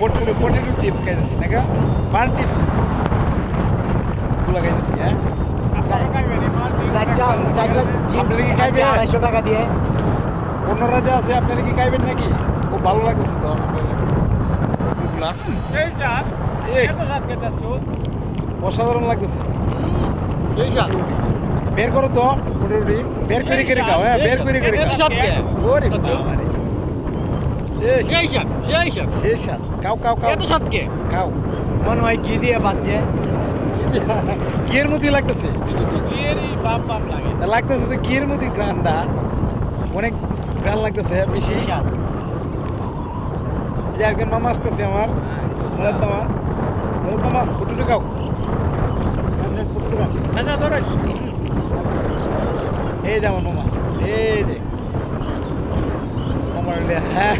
Potato potato chips খাইতেছি নাকি পান চিপসগুলো খাইতেছি হ্যাঁ? খাইবেন? আড়াইশো টাকা দিয়ে। অন্যরা যে আছে আপনারা কি খাইবেন নাকি? খুব ভালো লাগতেছে তো অসাধারণ লাগতেছে। বের করো তো মোটামুটি বের করে করে খাও হ্যাঁ বের করে করে খাও। কে? ওরে বাবারে। এই, সেই স্বাদ খাও খাও খাও সাতকে খাও মনে হয় ঘি দিয়ে পাচ্ছে কিয়ের মতোই লাগতেছে। লাগতেছে তো কিয়ের মতোই গ্রানটা অনেক গ্রান লাগতেছে বেশি। একজন মামা আসতেছে আমার? মুরাদ মামা মুরাদ মামা ফুটুটু খাও এই যে আমার মামা। এই যে। Olha!